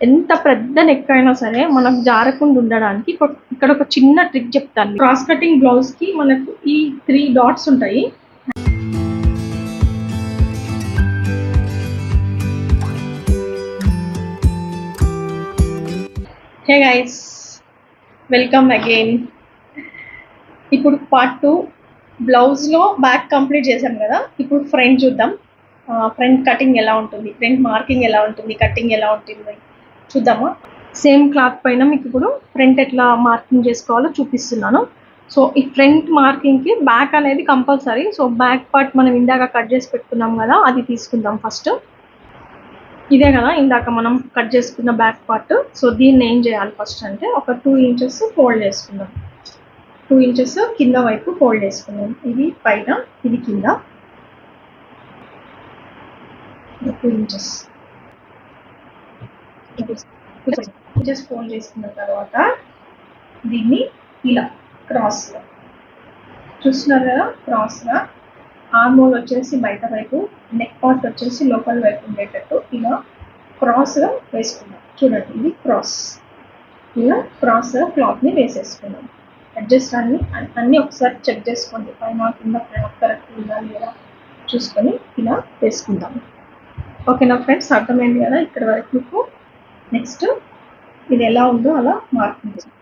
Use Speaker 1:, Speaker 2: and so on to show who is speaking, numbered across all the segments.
Speaker 1: ఎంత పెద్ద నెక్ అయినా సరే మనకు జారకుండా ఉండడానికి ఇక్కడ ఒక చిన్న ట్రిక్ చెప్తాను. క్రాస్ కటింగ్ బ్లౌజ్కి మనకు ఈ త్రీ డాట్స్ ఉంటాయి. హే గైస్ వెల్కమ్ అగైన్ ఇప్పుడు పార్ట్ టూ బ్లౌజ్లో బ్యాక్ కంప్లీట్ చేసాం కదా? ఇప్పుడు ఫ్రంట్ చూద్దాం. ఫ్రంట్ కటింగ్ ఎలా ఉంటుంది? ఫ్రంట్ మార్కింగ్ ఎలా ఉంటుంది? కటింగ్ ఎలా ఉంటుంది? చూద్దామా? సేమ్ క్లాత్ పైన మీకు ఇప్పుడు ఫ్రంట్ ఎట్లా మార్కింగ్ చేసుకోవాలో చూపిస్తున్నాను. సో ఈ ఫ్రంట్ మార్కింగ్కి బ్యాక్ అనేది కంపల్సరీ. సో బ్యాక్ పార్ట్ మనం ఇందాక కట్ చేసి పెట్టుకున్నాం కదా అది తీసుకుందాం ఫస్ట్. ఇదే కదా ఇందాక మనం కట్ చేసుకున్న బ్యాక్ పార్ట్. సో దీన్ని ఏం చేయాలి ఫస్ట్ అంటే ఒక టూ ఇంచెస్ ఫోల్డ్ చేసుకుందాం. టూ ఇంచెస్ కింద వైపు ఫోల్డ్ చేసుకుందాం. ఇది పైన ఇది కింద. Two inches. జస్ట్ ఫోన్ చేసుకున్న తర్వాత దీన్ని ఇలా క్రాస్గా చూస్తున్నారు కదా? క్రాస్గా ఆర్మోల్ వచ్చేసి బయట వైపు నెక్ పార్ట్ వచ్చేసి లోపల వైపు ఉండేటట్టు ఇలా క్రాస్గా వేసుకుందాం. చూడండి ఇది క్రాస్ ఇలా క్రాస్గా క్లాత్ని వేసేసుకున్నాం అడ్జస్ట్ అన్ని అన్నీ ఒకసారి చెక్ చేసుకోండి. పైన కింద కరెక్ట్ ఉందా లేదా చూసుకొని ఇలా వేసుకుందాం. ఓకేనా ఫ్రెండ్స్ అర్థమైంది కదా? ఇక్కడ వరకు మీకు నెక్స్ట్ ఇది ఎలా ఉందో అలా మార్కింగ్ చేస్తాం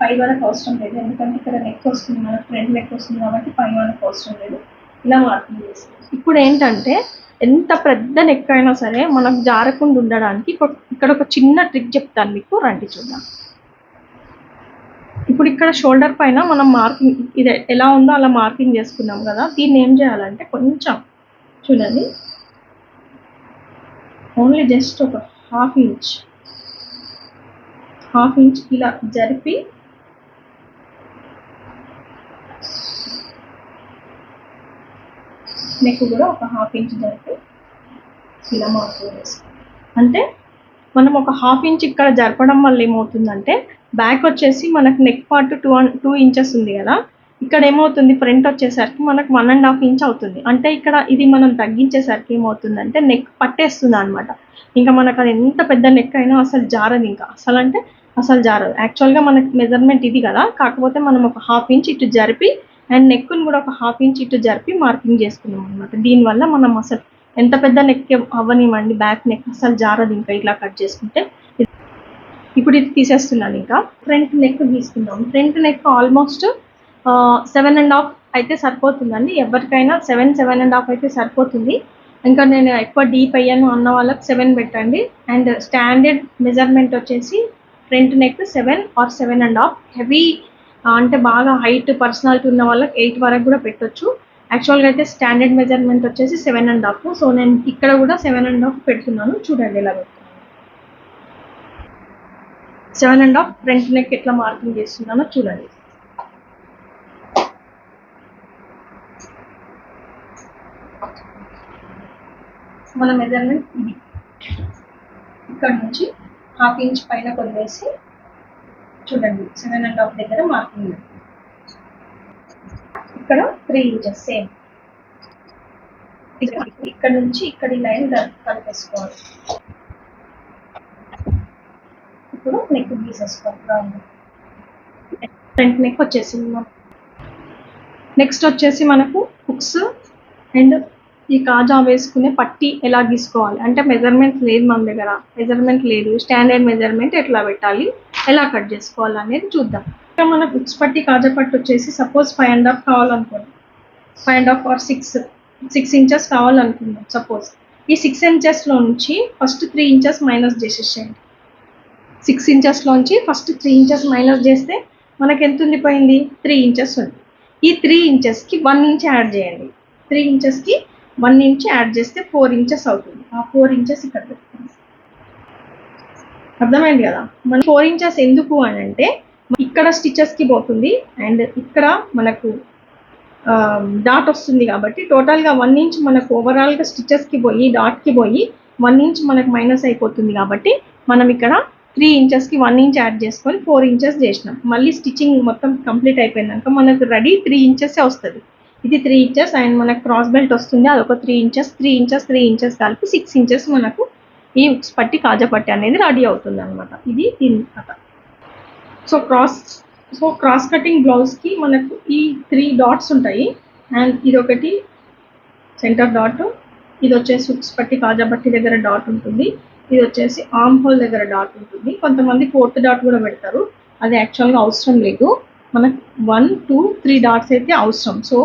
Speaker 1: పై వరకు అవసరం లేదు. ఎందుకంటే ఇక్కడ నెక్ వస్తుంది మనకు ఫ్రంట్ నెక్ వస్తుంది కాబట్టి పై వరకు అవసరం లేదు. ఇలా మార్కింగ్ చేస్తాం ఇప్పుడు ఏంటంటే ఎంత పెద్ద నెక్ అయినా సరే మనకు జారకుండా ఉండడానికి ఇక్కడ ఒక చిన్న ట్రిక్ చెప్తాను మీకు. రండి చూద్దాం. ఇప్పుడు ఇక్కడ షోల్డర్ పైన మనం మార్కింగ్ ఇది ఎలా ఉందో అలా మార్కింగ్ చేసుకున్నాం కదా. దీన్ని ఏం చేయాలంటే కొంచెం చూడండి. ఓన్లీ జస్ట్ ఒక హాఫ్ ఇంచ్ హాఫ్ ఇంచ్ ఇలా జరిపి నెక్ కూడా ఒక హాఫ్ ఇంచ్ జరిపి ఇలా మార్కింగ్ వేసుకోవాలి అంటే మనం ఒక హాఫ్ ఇంచ్ ఇక్కడ జరపడం వల్ల ఏమవుతుందంటే బ్యాక్ వచ్చేసి మనకు neck part two two inches ఉంది కదా. ఇక్కడ ఏమవుతుంది? ఫ్రంట్ వచ్చేసరికి మనకు వన్ అండ్ హాఫ్ ఇంచ్ అవుతుంది. అంటే ఇక్కడ ఇది మనం తగ్గించేసరికి ఏమవుతుందంటే నెక్ పట్టేస్తుంది అనమాట ఇంకా మనకు అది ఎంత పెద్ద నెక్ అయినా అసలు జారదు ఇంకా. అసలు అంటే అసలు జారదు. యాక్చువల్గా మనకి మెజర్మెంట్ ఇది కదా. కాకపోతే మనం ఒక హాఫ్ ఇంచ్ ఇటు జరిపి అండ్ నెక్ను కూడా ఒక హాఫ్ ఇంచ్ ఇటు జరిపి మార్కింగ్ చేసుకున్నాం అనమాట దీనివల్ల మనం అసలు ఎంత పెద్ద నెక్ అవ్వనివ్వండి బ్యాక్ నెక్ అసలు జారదు ఇంకా ఇట్లా కట్ చేసుకుంటే. ఇప్పుడు ఇది తీసేస్తున్నాను ఇంకా. ఫ్రంట్ నెక్ తీసుకుందాం. Front neck almost seven and half అయితే సరిపోతుందండి. ఎవరికైనా సెవెన్ సెవెన్ అండ్ హాఫ్ అయితే సరిపోతుంది. ఇంకా నేను ఎక్కువ డీప్ అయ్యాను అన్న వాళ్ళకి సెవెన్ పెట్టండి. అండ్ స్టాండర్డ్ మెజర్మెంట్ వచ్చేసి front neck seven or seven and half heavy అంటే బాగా హైట్ పర్సనాలిటీ ఉన్న వాళ్ళకి ఎయిట్ వరకు కూడా పెట్టొచ్చు. యాక్చువల్గా అయితే స్టాండర్డ్ మెజర్మెంట్ వచ్చేసి సెవెన్ అండ్ హాఫ్ సో నేను ఇక్కడ కూడా సెవెన్ అండ్ హాఫ్ పెడుతున్నాను. చూడండి ఇలా seven and half front neck ఎట్లా మార్కింగ్ చేస్తున్నానో చూడండి. మన మెజర్మెంట్ ఇది. ఇక్కడ నుంచి హాఫ్ ఇంచ్ పైన కొనేసి చూడండి సెవెన్ అండ్ హాఫ్ దగ్గర మార్కింగ్ ఇక్కడ త్రీ ఇంచెస్ సేమ్ ఇక్కడ నుంచి ఇక్కడ ఈ లైన్ కలిపేసుకోవాలి. ఇప్పుడు నెక్ గీసేసుకోవాలి ఫ్రంట్ నెక్ వచ్చేసింది నెక్స్ట్ వచ్చేసి మనకు హుక్స్ అండ్ ఈ కాజా వేసుకునే పట్టి ఎలా గీసుకోవాలి? అంటే మెజర్మెంట్ లేదు మన దగ్గర. మెజర్మెంట్ లేదు. స్టాండర్డ్ మెజర్మెంట్ ఎట్లా పెట్టాలి? ఎలా కట్ చేసుకోవాలి అనేది చూద్దాం. ఇంకా మన హుక్స్ పట్టి కాజా పట్టి వచ్చేసి suppose five and half కావాలనుకోండి. Five and half or six six inches కావాలనుకుందాం suppose ఈ సిక్స్ ఇంచెస్లో నుంచి ఫస్ట్ త్రీ ఇంచెస్ మైనస్ చేసేసేయండి. సిక్స్ ఇంచెస్లోంచి ఫస్ట్ త్రీ ఇంచెస్ మైనస్ చేస్తే మనకి ఎంత ఉండిపోయింది? త్రీ ఇంచెస్ ఉంది. ఈ త్రీ ఇంచెస్కి వన్ ఇంచ్ యాడ్ చేయండి. త్రీ ఇంచెస్కి వన్ ఇంచ్ యాడ్ చేస్తే ఫోర్ ఇంచెస్ అవుతుంది. ఆ ఫోర్ ఇంచెస్ ఇక్కడ పెట్టుకోండి. అర్థమైంది కదా? మన ఫోర్ ఇంచెస్ ఎందుకు అని అంటే ఇక్కడ స్టిచెస్కి పోతుంది అండ్ ఇక్కడ మనకు డాట్ వస్తుంది కాబట్టి టోటల్గా వన్ ఇంచ్ మనకు ఓవరాల్గా స్టిచెస్కి పోయి డాట్కి పోయి వన్ ఇంచ్ మనకు మైనస్ అయిపోతుంది కాబట్టి మనం ఇక్కడ త్రీ ఇంచెస్కి వన్ ఇంచ్ యాడ్ చేసుకొని ఫోర్ ఇంచెస్ చేసినాం. మళ్ళీ స్టిచ్చింగ్ మొత్తం కంప్లీట్ అయిపోయినాక మనకు రెడీ త్రీ ఇంచెస్ వస్తుంది. ఇది త్రీ ఇంచెస్ అండ్ మనకు క్రాస్ బెల్ట్ వస్తుంది. అదొక three inches three inches three inches కలిపి సిక్స్ ఇంచెస్ మనకు ఈ ఉక్స్ పట్టి కాజా పట్టి అనేది రెడీ అవుతుంది అనమాట ఇది దీని కథ. So cross so cross cutting బ్లౌజ్కి మనకు ఈ త్రీ డాట్స్ ఉంటాయి. అండ్ ఇదొకటి సెంటర్ డాట్ ఇది వచ్చేసి ఉక్స్ పట్టి కాజా పట్టి దగ్గర డాట్ ఉంటుంది. ఇది వచ్చేసి ఆర్మ్ హోల్ దగ్గర డాట్ ఉంటుంది. కొంతమంది ఫోర్త్ డాట్ కూడా పెడతారు. అది యాక్చువల్గా అవసరం లేదు. మనకు వన్ టూ త్రీ డాట్స్ అయితే అవసరం. సో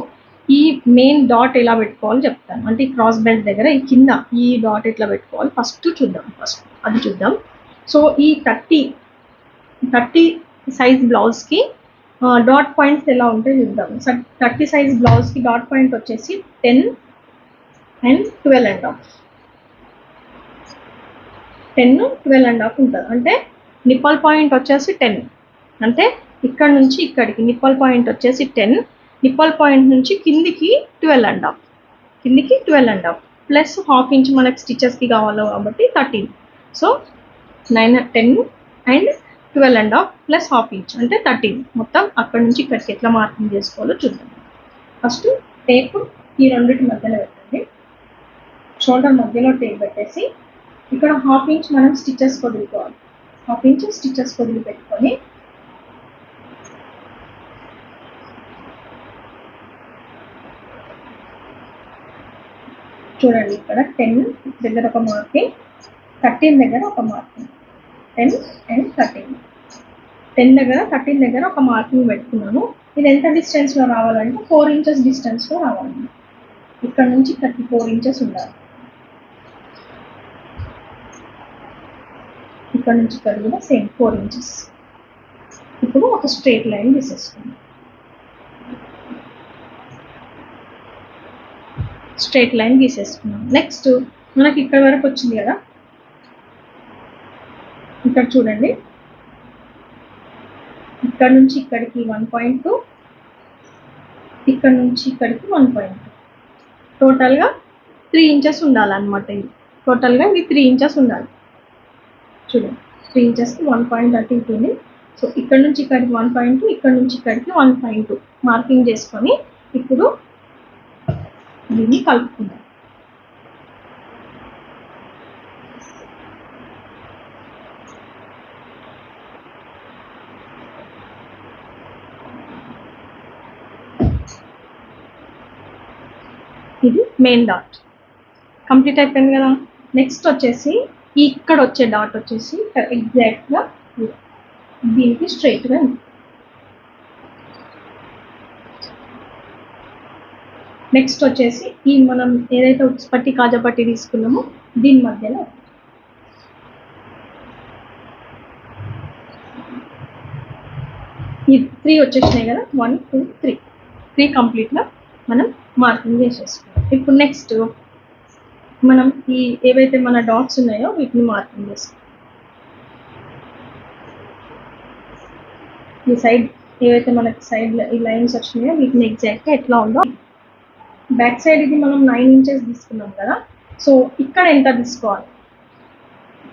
Speaker 1: ఈ మెయిన్ డాట్ ఎలా పెట్టుకోవాలో చెప్తాను. అంటే ఈ క్రాస్ బెల్ట్ దగ్గర ఈ కింద ఈ డాట్ ఎట్లా పెట్టుకోవాలి? ఫస్ట్ చూద్దాం. ఫస్ట్ అది చూద్దాం. సో ఈ థర్టీ థర్టీ సైజ్ బ్లౌజ్కి డాట్ పాయింట్స్ ఎలా ఉంటాయి చూద్దాం. థర్టీ సైజ్ బ్లౌజ్కి డాట్ పాయింట్ వచ్చేసి ten and twelve and half ten twelve and half ఉంటుంది. అంటే నిప్పల్ పాయింట్ వచ్చేసి టెన్ అంటే ఇక్కడ నుంచి ఇక్కడికి నిప్పల్ పాయింట్ వచ్చేసి టెన్ నిప్పల్ పాయింట్ నుంచి కిందికి ట్వెల్వ్ అండ్ హాఫ్ కిందికి twelve and half plus half inch మనకి స్టిచెస్కి కావాలో కాబట్టి thirteen so nine ten and twelve and half plus half inch అంటే థర్టీన్ మొత్తం అక్కడ నుంచి ఇక్కడికి ఎట్లా మార్కింగ్ చేసుకోవాలో చూద్దాం. ఫస్ట్ టేప్ ఈ రెండింటి మధ్యలో పెట్టండి. షోల్డర్ మధ్యలో టేప్ పెట్టేసి ఇక్కడ హాఫ్ ఇంచ్ మనం స్టిచెస్ వదులుకోవాలి. హాఫ్ ఇంచ్ స్టిచెస్ వదిలి పెట్టుకొని చూడండి ఇక్కడ టెన్ దగ్గర ఒక మార్కింగ్ థర్టీన్ దగ్గర ఒక marking. Ten and thirteen. Ten దగ్గర థర్టీన్ దగ్గర ఒక మార్కింగ్ పెట్టుకున్నాను. ఇది ఎంత డిస్టెన్స్లో రావాలంటే ఫోర్ ఇంచెస్ డిస్టెన్స్లో రావాలి ఇక్కడ నుంచి థర్టీ ఫోర్ ఇంచెస్ ఉండాలి. ఇక్కడ నుంచి ఇక్కడ కూడా సేమ్ ఫోర్ ఇంచెస్ ఇప్పుడు ఒక స్ట్రేట్ లైన్ తీసేసుకుందాం. స్ట్రేట్ లైన్ గీసేసుకున్నాం నెక్స్ట్ మనకి ఇక్కడ వరకు వచ్చింది కదా? ఇక్కడ చూడండి. ఇక్కడ నుంచి ఇక్కడికి వన్ పాయింట్ టూ ఇక్కడ నుంచి ఇక్కడికి వన్ పాయింట్ టూ టోటల్గా త్రీ ఇంచెస్ ఉండాలన్నమాట ఇది. టోటల్గా ఇది త్రీ ఇంచెస్ ఉండాలి. చూడండి స్క్రీన్ ఇంచెస్కి వన్ పాయింట్ అటు ఇటుంది సో ఇక్కడ నుంచి ఇక్కడికి వన్ పాయింట్ టూ ఇక్కడ నుంచి ఇక్కడికి వన్ పాయింట్ టూ మార్కింగ్ చేసుకొని ఇప్పుడు దీన్ని కలుపుకుందాం. ఇది మెయిన్ డాట్ కంప్లీట్ అయిపోయింది కదా. నెక్స్ట్ వచ్చేసి ఇక్కడ వచ్చే డాట్ వచ్చేసి ఎగ్జాక్ట్గా దీనికి స్ట్రైట్గా నెక్స్ట్ వచ్చేసి ఈ మనం ఏదైతే పట్టి కాజా పట్టి తీసుకున్నామో దీని మధ్యలో ఈ త్రీ వచ్చేసినాయి కదా వన్ టూ త్రీ త్రీ కంప్లీట్గా మనం మార్కింగ్ చేసేసుకున్నాం. ఇప్పుడు నెక్స్ట్ మనం ఈ ఏవైతే మన డాట్స్ ఉన్నాయో వీటిని మార్కింగ్ చేస్తాం. ఈ సైడ్ ఏవైతే మనకి సైడ్ ఈ లైన్స్ వచ్చినాయో వీటిని ఎగ్జాక్ట్గా ఎట్లా ఉందో బ్యాక్ సైడ్ ఇది మనం నైన్ ఇంచెస్ తీసుకున్నాం కదా. సో ఇక్కడ ఎంత తీసుకోవాలి?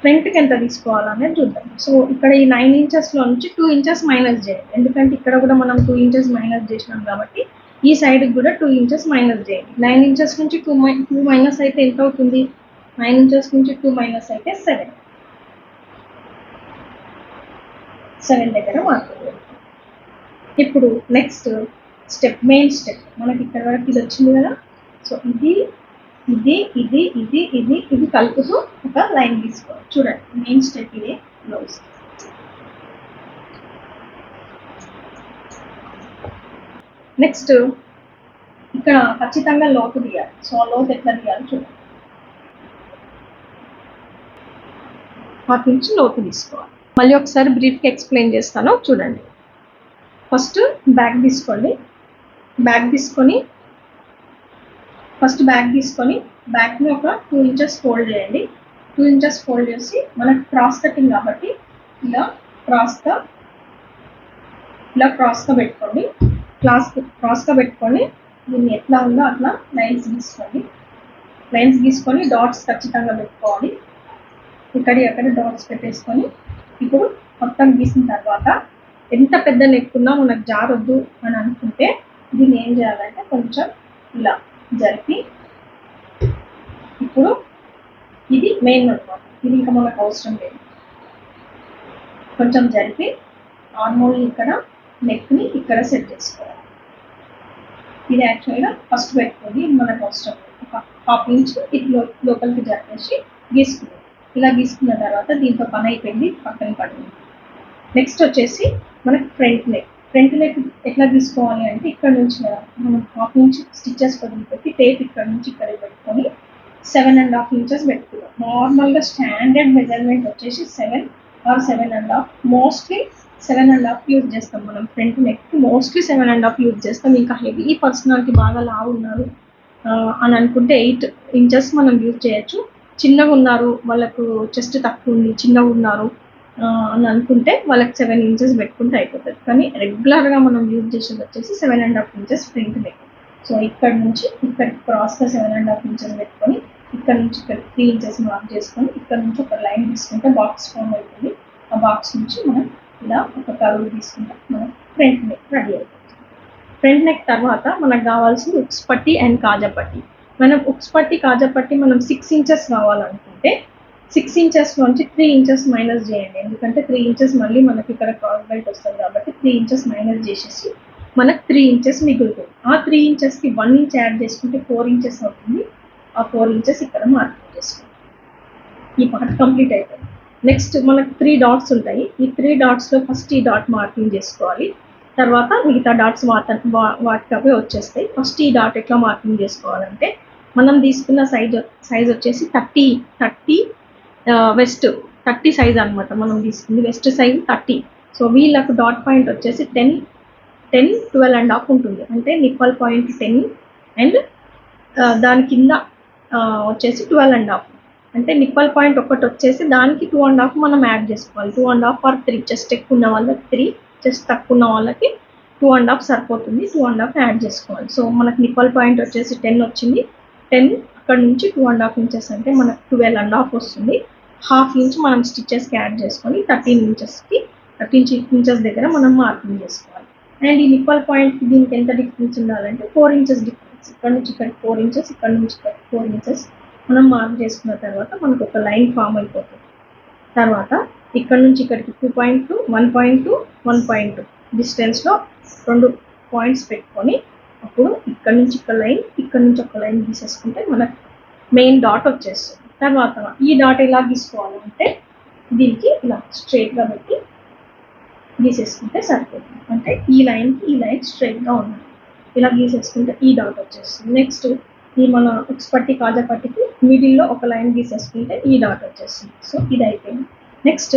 Speaker 1: ఫ్రంట్కి ఎంత తీసుకోవాలనేది చూద్దాం. సో ఇక్కడ ఈ నైన్ ఇంచెస్లో నుంచి టూ ఇంచెస్ మైనస్ చేయండి. ఎందుకంటే ఇక్కడ కూడా మనం టూ ఇంచెస్ మైనస్ చేసినాం కాబట్టి ఈ సైడ్కి కూడా టూ ఇంచెస్ మైనస్ చేయండి. నైన్ ఇంచెస్ నుంచి టూ మై టూ మైనస్ అయితే ఎంత అవుతుంది? నైన్ ఇంచెస్ నుంచి టూ మైనస్ అయితే సెవెన్ సెవెన్ దగ్గర మార్కులు ఇప్పుడు నెక్స్ట్ స్టెప్ మెయిన్ స్టెప్ మనకి ఇక్కడ వరకు ఇది వచ్చింది కదా? సో ఇది ఇది ఇది ఇది ఇది ఇది కలుపుతూ ఒక లైన్ తీసుకోవాలి. చూడండి మెయిన్ స్టెప్ ఇదే. బ్లౌజ్ నెక్స్ట్ ఇక్కడ ఖచ్చితంగా లోతు తీయాలి. సో ఆ లోతు ఎట్లా తీయాలి చూడండి హాఫ్ ఇంచ్ లోతు తీసుకోవాలి. మళ్ళీ ఒకసారి బ్రీఫ్గా ఎక్స్ప్లెయిన్ చేస్తాను. చూడండి. ఫస్ట్ బ్యాగ్ తీసుకోండి. బ్యాగ్ తీసుకొని ఫస్ట్ బ్యాగ్ తీసుకొని బ్యాగ్ని ఒక టూ ఇంచెస్ ఫోల్డ్ చేయండి. టూ ఇంచెస్ ఫోల్డ్ చేసి మనకు క్రాస్ కటింగ్ కాబట్టి ఇలా క్రాస్గా ఇలా క్రాస్గా పెట్టుకోండి. క్లాస్ క్రాస్గా పెట్టుకొని దీన్ని ఎట్లా ఉందో అట్లా లైన్స్ గీసుకోండి. లైన్స్ గీసుకొని డాట్స్ ఖచ్చితంగా పెట్టుకోవాలి. ఇక్కడ అక్కడ డాట్స్ పెట్టేసుకొని ఇప్పుడు మొత్తం గీసిన తర్వాత ఎంత పెద్ద లెక్కున్నా మనకు జారొద్దు అని అనుకుంటే దీన్ని ఏం చేయాలంటే కొంచెం ఇలా జరిపి ఇప్పుడు ఇది మెయిన్ అనమాట ఇది ఇంకా మనకు అవసరం లేదు. కొంచెం జరిపి నార్మల్ ఇక్కడ నెక్ని ఇక్కడ సెట్ చేసుకోవాలి. ఇది యాక్చువల్గా ఫస్ట్ పెట్టుకొని ఇది మనకు అవసరం లేదు హాఫ్ ఇది లో- లోపలికి జరిపేసి గీసుకున్నాం ఇలా గీసుకున్న తర్వాత దీంతో పని అయిపోయింది పక్కన పడింది నెక్స్ట్ వచ్చేసి మనకి ఫ్రంట్ నెక్ ఫ్రంట్ నెక్ ఎట్లా తీసుకోవాలి అంటే ఇక్కడ నుంచి మనం హాఫ్ నుంచి స్టిచెస్ వదిలిపెట్టి టేప్ ఇక్కడ నుంచి ఇక్కడ పెట్టుకొని సెవెన్ అండ్ హాఫ్ ఇంచెస్ పెట్టుకున్నాం నార్మల్గా స్టాండర్డ్ మెజర్మెంట్ వచ్చేసి seven or seven and half mostly seven and half use చేస్తాం మనం. Front neck mostly seven and half use చేస్తాం. ఇంకా హెవీ పర్సనాలిటీ బాగా లావు ఉన్నారు. అని అనుకుంటే ఎయిట్ ఇంచెస్ మనం యూజ్ చేయొచ్చు. చిన్నగా ఉన్నారు వాళ్ళకు చెస్ట్ తక్కువ ఉంది చిన్నగా ఉన్నారు అని అనుకుంటే వాళ్ళకి సెవెన్ ఇంచెస్ పెట్టుకుంటే అయిపోతుంది. కానీ రెగ్యులర్గా మనం యూజ్ చేసేది వచ్చేసి seven and half inches front neck so ఇక్కడ నుంచి ఇక్కడ క్రాస్గా సెవెన్ అండ్ హాఫ్ ఇంచెస్ పెట్టుకొని ఇక్కడ నుంచి ఇక్కడ త్రీ ఇంచెస్ మార్క్ చేసుకొని ఇక్కడ నుంచి ఒక లైన్ తీసుకుంటే బాక్స్ ఫామ్ అవుతుంది ఆ బాక్స్ నుంచి మనం ఇలా ఒక కరువు తీసుకుంటే. మనం ఫ్రంట్ నెక్ రెడీ అవుతుంది ఫ్రంట్ నెక్ తర్వాత మనకు కావాల్సింది ఉక్స్ పట్టి అండ్ కాజా పట్టి. మనం ఉక్స్ పట్టి కాజా పట్టి మనం సిక్స్ ఇంచెస్ కావాలనుకుంటే సిక్స్ ఇంచెస్ నుంచి త్రీ ఇంచెస్ మైనస్ చేయండి. ఎందుకంటే త్రీ ఇంచెస్ మళ్ళీ మనకి ఇక్కడ క్రాస్ బెల్ట్ వస్తుంది కాబట్టి త్రీ ఇంచెస్ మైనస్ చేసేసి మనకు త్రీ ఇంచెస్ మిగులుతుంది. ఆ త్రీ ఇంచెస్కి వన్ ఇంచ్ యాడ్ చేసుకుంటే ఫోర్ ఇంచెస్ అవుతుంది. ఆ ఫోర్ ఇంచెస్ ఇక్కడ మార్కింగ్ చేసుకుంటాం. ఈ పార్ట్ కంప్లీట్ అయిపోయింది. నెక్స్ట్ మనకు త్రీ డాట్స్ ఉంటాయి. ఈ త్రీ డాట్స్లో ఫస్ట్ ఈ డాట్ మార్కింగ్ చేసుకోవాలి. తర్వాత మిగతా డాట్స్ వాట వా- వాటికి అవే వచ్చేస్తాయి. ఫస్ట్ ఈ డాట్ ఎట్లా మార్కింగ్ చేసుకోవాలంటే మనం తీసుకున్న సైజ్ సైజ్ వచ్చేసి thirty thirty waist thirty size అన్నమాట మనం తీసుకుంది. వెస్ట్ సైజ్ థర్టీ సో వీళ్ళకు డాట్ పాయింట్ వచ్చేసి ten ten twelve and half ఉంటుంది. అంటే నిప్పల్ పాయింట్ టెన్ అండ్ దాని కింద వచ్చేసి ట్వెల్వ్ అండ్ హాఫ్ అంటే నిప్పల్ పాయింట్ ఒకటి వచ్చేసి దానికి టూ అండ్ హాఫ్ మనం యాడ్ చేసుకోవాలి. Two and half or three chest ఎక్కువ ఉన్న వాళ్ళకి త్రీ చెస్ట్ తక్కువ ఉన్న వాళ్ళకి టూ అండ్ హాఫ్ సరిపోతుంది. టూ అండ్ హాఫ్ యాడ్ చేసుకోవాలి. సో మనకి నిప్పల్ పాయింట్ వచ్చేసి టెన్ వచ్చింది. టెన్ అక్కడ నుంచి టూ అండ్ హాఫ్ ఇంచెస్ అంటే మనకు ట్వెల్వ్ అండ్ హాఫ్ వస్తుంది. హాఫ్ ఇంచ్ మనం స్టిచెస్కి యాడ్ చేసుకొని థర్టీన్ ఇంచెస్కి థర్టీన్ ఇంచెస్ దగ్గర మనం మార్కింగ్ చేసుకోవాలి. అండ్ ఈ నిప్పల్ పాయింట్ దీనికి ఎంత డిఫరెన్స్ ఉండాలంటే ఫోర్ ఇంచెస్ డిఫరెన్స్ ఇక్కడ నుంచి ఇక్కడ ఫోర్ ఇంచెస్ ఇక్కడ నుంచి ఇక్కడ ఫోర్ ఇంచెస్ మనం మార్క్ చేసుకున్న తర్వాత మనకు ఒక లైన్ ఫామ్ అయిపోతుంది. తర్వాత ఇక్కడ నుంచి ఇక్కడికి two point two one point two one point two డిస్టెన్స్లో రెండు పాయింట్స్ పెట్టుకొని అప్పుడు ఇక్కడ నుంచి ఒక లైన్ ఇక్కడ నుంచి ఒక లైన్ గీసేసుకుంటే మనకు మెయిన్ డాట్ వచ్చేస్తుంది. తర్వాత ఈ డాట్ ఎలా గీసుకోవాలంటే దీనికి ఇలా స్ట్రైట్గా పెట్టి గీసేసుకుంటే సరిపోతుంది. అంటే ఈ లైన్కి ఈ లైన్ స్ట్రైట్గా ఉంది. ఇలా గీసేసుకుంటే ఈ డాట్ వచ్చేస్తుంది. నెక్స్ట్ ఈ మన ఉక్స్ పట్టి కాజా పట్టికి మిడిల్లో ఒక లైన్ గీసేసుకుంటే ఈ డాట్ వచ్చేస్తుంది. సో ఇది అయిపోయింది. నెక్స్ట్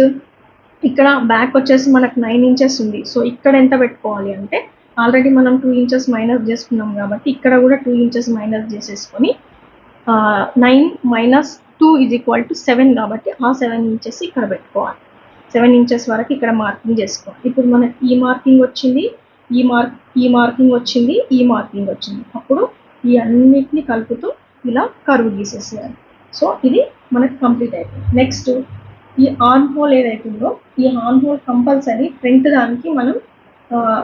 Speaker 1: ఇక్కడ బ్యాక్ వచ్చేసి మనకు నైన్ ఇంచెస్ ఉంది. సో ఇక్కడ ఎంత పెట్టుకోవాలి అంటే ఆల్రెడీ మనం టూ ఇంచెస్ మైనస్ చేసుకున్నాం కాబట్టి ఇక్కడ కూడా టూ ఇంచెస్ మైనస్ చేసేసుకొని nine minus two is equal to seven కాబట్టి ఆ సెవెన్ ఇంచెస్ ఇక్కడ పెట్టుకోవాలి. సెవెన్ ఇంచెస్ వరకు ఇక్కడ మార్కింగ్ చేసుకోవాలి. ఇప్పుడు మనకి ఈ మార్కింగ్ వచ్చింది ఈ మార్క్ ఈ మార్కింగ్ వచ్చింది ఈ మార్కింగ్ వచ్చింది. అప్పుడు ఈ అన్నిటిని కలుపుతూ ఇలా కరువు గీసేసేయాలి సో ఇది మనకు కంప్లీట్ అయిపోయింది. నెక్స్ట్ ఈ ఆన్ హోల్ ఏదైతుందో ఈ ఆన్ హోల్ కంపల్సరీ ఫ్రంట్ దానికి మనం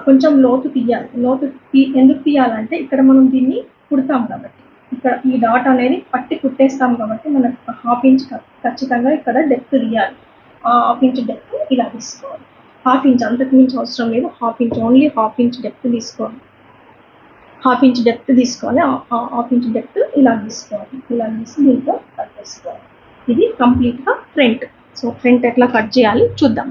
Speaker 1: కొంచెం లోతు తీయాలి. లోతు తీ ఎందుకు తీయాలంటే ఇక్కడ మనం దీన్ని కుడతాం కాబట్టి. ఇక్కడ ఈ డాట్ అనేది పట్టి కుట్టేస్తాం కాబట్టి మనకు హాఫ్ ఇంచ్ ఖచ్చితంగా ఇక్కడ డెప్త్ తీయాలి. ఆ హాఫ్ ఇంచ్ డెప్త్ ఇలా తీసుకోవాలి. హాఫ్ ఇంచ్ అంతకు మించి అవసరం లేదు. Half inch only half inch depth తీసుకోవాలి. హాఫ్ ఇంచ్ డెప్త్ తీసుకోవాలి. హాఫ్ ఇంచ్ డెప్త్ ఇలా తీసుకోవాలి ఇలా తీసి దీంతో కట్ చేసుకోవాలి. ఇది కంప్లీట్గా ఫ్రంట్. సో ఫ్రంట్ ఎట్లా కట్ చేయాలి చూద్దాం.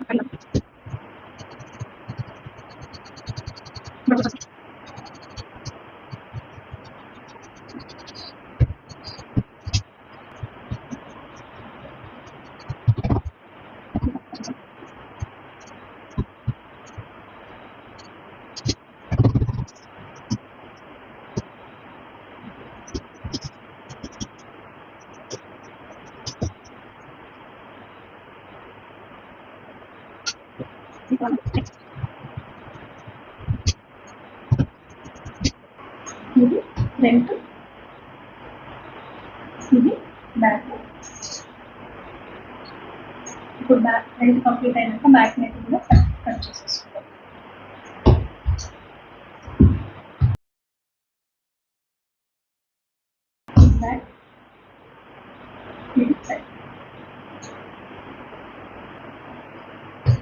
Speaker 1: ఇది బ్యాక్ ఇప్పుడు బ్యాక్ రెండు కంప్లీట్ అయినాక బ్యాక్ నెట్ కూడా కట్ చేసేసుకుంటాం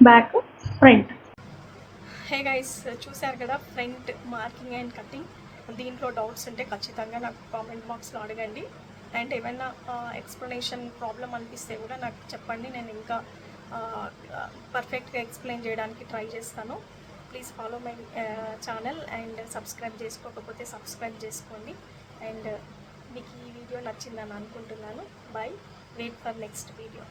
Speaker 1: బ్యాక్ ఫ్రంట్ హే గైస్ చూశారు కదా ఫ్రంట్ మార్కింగ్ అండ్ కటింగ్ దీంట్లో డౌట్స్ ఉంటే ఖచ్చితంగా నాకు కామెంట్ బాక్స్లో అడగండి. అండ్ ఏమైనా ఎక్స్ప్లెనేషన్ ప్రాబ్లం అనిపిస్తే కూడా నాకు చెప్పండి. నేను ఇంకా పర్ఫెక్ట్గా ఎక్స్ప్లెయిన్ చేయడానికి ట్రై చేస్తాను. Please follow my channel and subscribe చేసుకోకపోతే సబ్స్క్రైబ్ చేసుకోండి. అండ్ మీకు ఈ వీడియో నచ్చిందని అనుకుంటున్నాను. Bye wait for next video